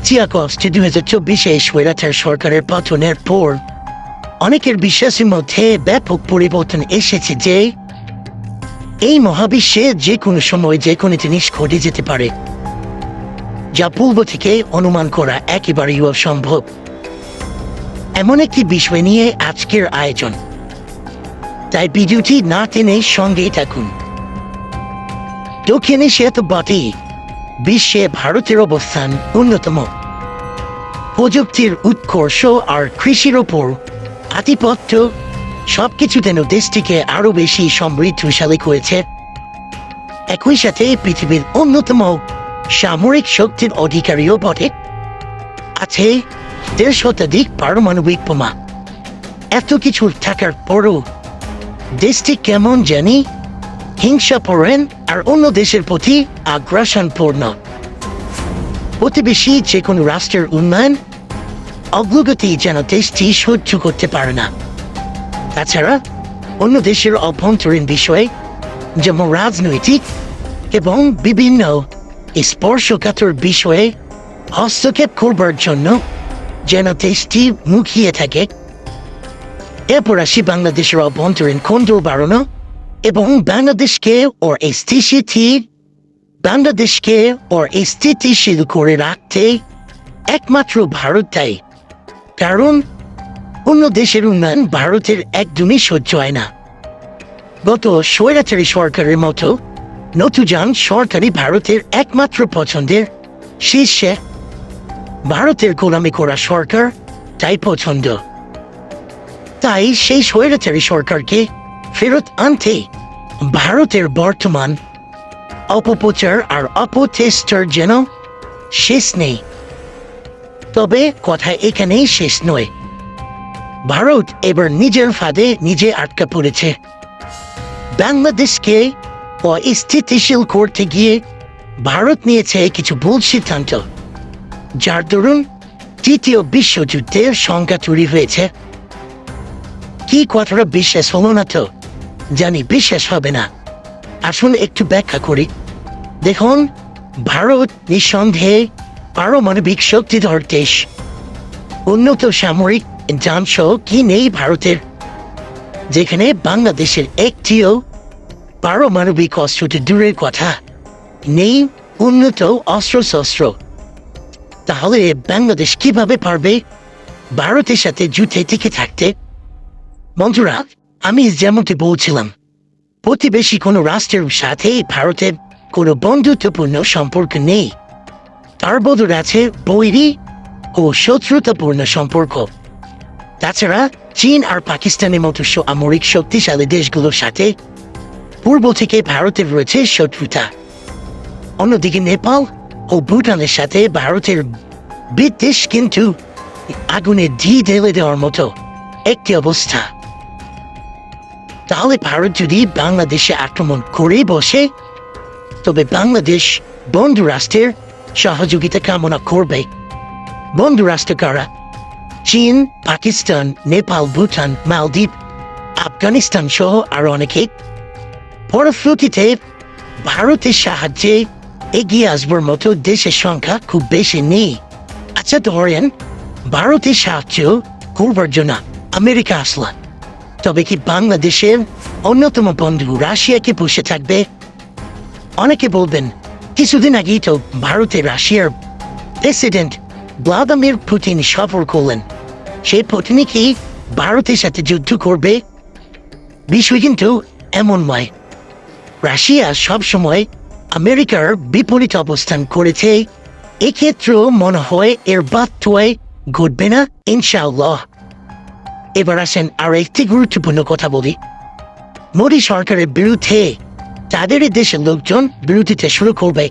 পাঁচই দুই হাজার চব্বিশে স্বৈরাচার সরকারের পতনের পর অনেকের বিশ্বাসের মধ্যে ব্যাপক পরিবর্তন এসেছে যে এই মহাবিশ্বে যে কোনো সময় যে কোনো জিনিস ঘটে যেতে পারে, যা পূর্ব থেকে অনুমান করা একেবারেই অসম্ভব। এমন একটি বিষয় নিয়ে আজকের আয়োজন। তাই ভিডিওটি না টেনে সঙ্গেই থাকুন। দক্ষিণ এশিয়া তো বটেই। বিশ্বে ভারতের অবস্থান অন্যতম। প্রযুক্তির উৎকর্ষ আর কৃষির ওপর আধিপত্য সবকিছু যেন দেশটিকে আরও বেশি সমৃদ্ধশালী করেছে। একই সাথে পৃথিবীর অন্যতম সামরিক শক্তির অধিকারীও বটে। আছে দেড় শতাধিক পারমাণবিক বোমা। এত কিছু থাকার পরও দেশটি কেমন জানি হিংসা আর অন্য দেশের প্রতি আগ্রাসনপূর্ণ। প্রতিবেশী যে কোনো রাষ্ট্রের উন্নয়ন, অগ্রগতি যেন দেশটি সহ্য করতে পারে না। তাছাড়া অন্য দেশের অভ্যন্তরীণ বিষয়ে, যেমন রাজনৈতিক এবং বিভিন্ন স্পর্শকাতর বিষয়ে হস্তক্ষেপ করবার জন্য যেন দেশটি মুখিয়ে থাকে। এরপর আসি বাংলাদেশের অভ্যন্তরীণ খন্ড বাড়ানো এবং বাংলাদেশকে ওর স্থিতি বাংলাদেশকে ওর স্থিতিশীল করে রাখতে একমাত্র ভারতটাই কারণ অন্য দেশের উন্নয়ন ভারতের একদমই সহ্য হয় না। গত স্বৈরাচারী সরকারের মতো নতুজান সরকারি ভারতের একমাত্র পছন্দের শীর্ষে ভারতের গোলামি করা সরকার তাই পছন্দ। তাই সেই স্বৈরাচারী সরকারকে ফেরত আনতে ভারতের বর্তমান অপপ্রচার আর অপচেষ্টার যেন শেষ নেই। তবে কথা এখানেই শেষ নয়। ভারত এবার নিজের ফাঁদে নিজে আটকা পড়েছে। বাংলাদেশকে অস্থিতিশীল করতে গিয়ে ভারত নিয়েছে কিছু ভুল সিদ্ধান্ত। যার দরুন তৃতীয় বিশ্বযুদ্ধের সংখ্যা তৈরি হয়েছে। কি কথাটা বিশ্বাস হলো না তো? জানি বিশ্বাস হবে না। আসুন একটু ব্যাখ্যা করি। দেখুন, ভারত নিঃসন্দেহে পারমাণবিক শক্তিধর দেশ। উন্নত সামরিক যানস কি নেই ভারতের? যেখানে বাংলাদেশের একটিও পারমাণবিক অস্ত্রটি দূরের কথা নেই, উন্নত অস্ত্রশস্ত্র। তাহলে বাংলাদেশ কীভাবে পারবে? ভারতের সাথে যুদ্ধে টিকে থাকতে? বন্ধুরা আমি যেমনটি বলছিলাম, প্রতিবেশী কোনো রাষ্ট্রের সাথে ভারতের কোনো বন্ধুত্বপূর্ণ সম্পর্ক নেই। তার বদল আছে বৈরী ও শত্রুতাপূর্ণ সম্পর্ক। তাছাড়া চীন আর পাকিস্তানের মতো সামরিক শক্তিশালী দেশগুলোর সাথে পূর্ব থেকে ভারতের রয়েছে শত্রুতা। অন্যদিকে নেপাল ও ভুটানের সাথে ভারতের বিদ্বেষ কিন্তু আগুনে ঘি ঢেলে দেওয়ার মতো একটি অবস্থা। তাহলে ভারত যদি বাংলাদেশে আক্রমণ করে বসে, তবে বাংলাদেশ বন্ধু রাষ্ট্রের সহযোগিতা কামনা করবে। বন্ধু রাষ্ট্র কারা? চীন, পাকিস্তান, নেপাল, ভুটান, মালদ্বীপ, আফগানিস্তান সহ আরও অনেকে। পরফ্রুতিতে ভারতের সাহায্যে এগিয়ে আসবার মতো দেশের সংখ্যা খুব বেশি নেই। আচ্ছা ধরেন, ভারতের সাহায্য করবার জন্য আমেরিকা আসলাম তবে কি বাংলাদেশের অন্যতম বন্ধু রাশিয়াকে বসে থাকবে? অনেকে বলবেন, কিছুদিন আগেই তো ভারতে রাশিয়ার প্রেসিডেন্ট ভ্লাদিমির পুতিন সফর করলেন। সেই পুতিনই কি ভারতের সাথে যুদ্ধ করবে? বিষয় কিন্তু এমন নয়। রাশিয়া সবসময় আমেরিকার বিপরীত অবস্থান করেছে। এক্ষেত্রেও মনে হয় এর বাধ্যয় ঘটবে না, ইনশাআল্লাহ। এবার আসেন আর একটি গুরুত্বপূর্ণ কথা বলি। মোদী সরকারের বিরুদ্ধে তাদের দেশের লোকজন বিরোধিতা শুরু করবে।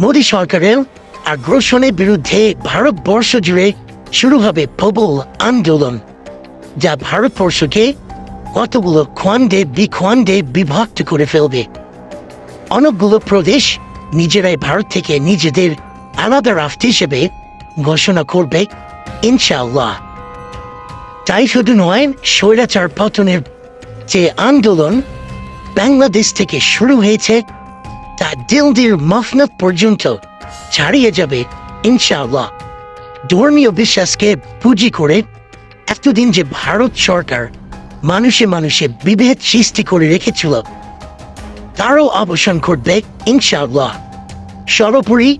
মোদী সরকারের আগ্রাসনের বিরুদ্ধে ভারতবর্ষ জুড়ে শুরু হবে প্রবল আন্দোলন, যা ভারতবর্ষকে কতগুলো খণ্ডে বিখণ্ডে বিভক্ত করে ফেলবে। অনেকগুলো প্রদেশ নিজেরাই ভারত থেকে নিজেদের আলাদা রাষ্ট্র হিসেবে ঘোষণা করবে, ইনশাআল্লাহ। তাই শুধু নয়, স্বৈরাচার পতনের যে আন্দোলন বাংলাদেশ থেকে শুরু হয়েছে, তা দিল্লির মফনত পর্যন্ত ছাড়িয়ে যাবে, ইনশাআল্লাহ। ধর্মীয় বিশ্বাসকে পুঁজি করে এতদিন যে ভারত সরকার মানুষে মানুষে বিভেদ সৃষ্টি করে রেখেছিল, তারও অবসান ঘটবে, ইনশাআল্লাহ। সর্বোপরি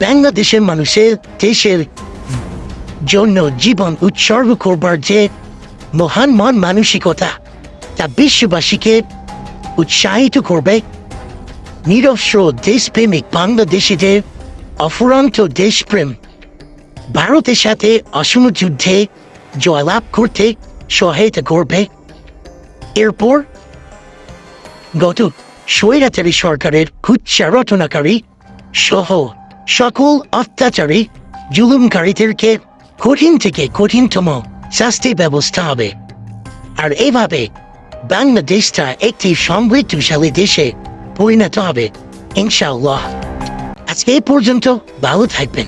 বাংলাদেশের মানুষের, দেশের জন্য জীবন উৎসর্গ করবার যে মহান মন মানসিকতা, তা বিশ্ববাসীকে উৎসাহিত করবে। নিরস্ত্র দেশপ্রেমিক বাংলাদেশিদের অফুরন্ত দেশপ্রেম, ভারতের সাথে অসম যুদ্ধে জয়লাভ করতে সহায়তা করবে। এরপর গত স্বৈরাচারী সরকারের কুচ্চারটনাকারী সহ সকল অত্যাচারী জুলুমকারীদেরকে কঠিন থেকে কঠিনতম শাস্তি ব্যবস্থা হবে। আর এইভাবে বাংলাদেশটা একটি সমৃদ্ধশালী দেশে পরিণত হবে, ইনশাআল্লাহ। আজকে এই পর্যন্ত, ভালো থাকবেন।